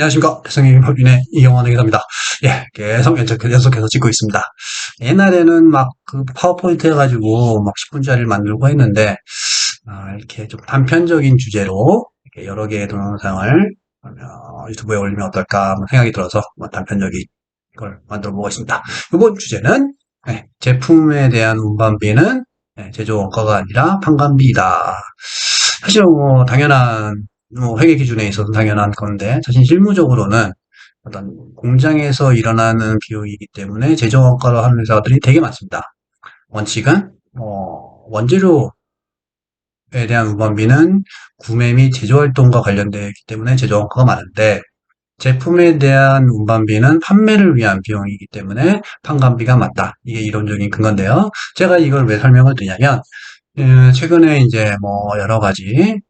안녕하십니까. 대성의 법인의 이영환 회계사입니다. 예, 계속 연속, 연속 해서 찍고 있습니다. 옛날에는 막 그 파워포인트 해가지고 막 10분짜리를 만들고 했는데, 아, 이렇게 좀 단편적인 주제로 여러 개의 동영상을 어, 유튜브에 올리면 어떨까 생각이 들어서 뭐 단편적인 걸 만들어 보겠습니다. 이번 주제는 예, 제품에 대한 운반비는 예, 제조 원가가 아니라 판관비이다. 사실 뭐 당연한 뭐 회계 기준에 있어서 당연한 건데 사실 실무적으로는 어떤 공장에서 일어나는 비용이기 때문에 제조 원가로 하는 회사들이 되게 많습니다. 원칙은 어, 원재료에 대한 운반비는 구매 및 제조 활동과 관련되기 때문에 제조 원가가 많은데 제품에 대한 운반비는 판매를 위한 비용이기 때문에 판관비가 맞다. 이게 이론적인 근거인데요. 제가 이걸 왜 설명을 드냐면 음, 최근에 이제 뭐 여러 가지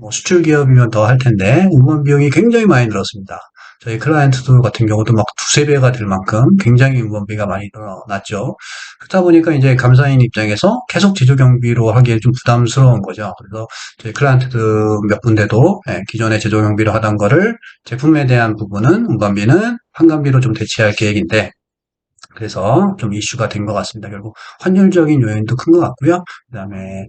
뭐 수출 기업이면 더 할 텐데 운반 비용이 굉장히 많이 늘었습니다. 저희 클라이언트들 같은 경우도 막 두세 배가 될 만큼 굉장히 운반비가 많이 늘어났죠. 그렇다 보니까 이제 감사인 입장에서 계속 제조 경비로 하기에 좀 부담스러운 거죠. 그래서 저희 클라이언트들 몇 군데도 예, 기존에 제조 경비로 하던 거를 제품에 대한 부분은 운반비는 판관비로 좀 대체할 계획인데 그래서 좀 이슈가 된 것 같습니다. 결국 환율적인 요인도 큰 것 같고요. 그다음에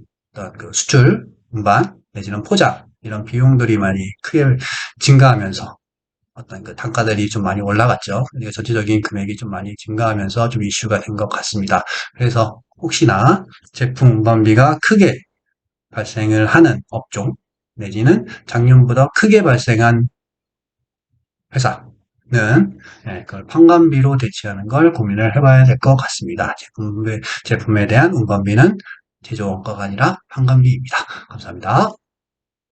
그 수출, 운반 내지는 포장 이런 비용들이 많이 크게 증가하면서 어떤 그 단가들이 좀 많이 올라갔죠. 그러니까 전체적인 금액이 좀 많이 증가하면서 좀 이슈가 된 것 같습니다. 그래서 혹시나 제품 운반비가 크게 발생을 하는 업종 내지는 작년보다 크게 발생한 회사는 예, 그걸 판관비로 대체하는 걸 고민을 해봐야 될 것 같습니다. 제품에, 제품에 대한 운반비는 제조 원가가 아니라 판관비입니다. 감사합니다.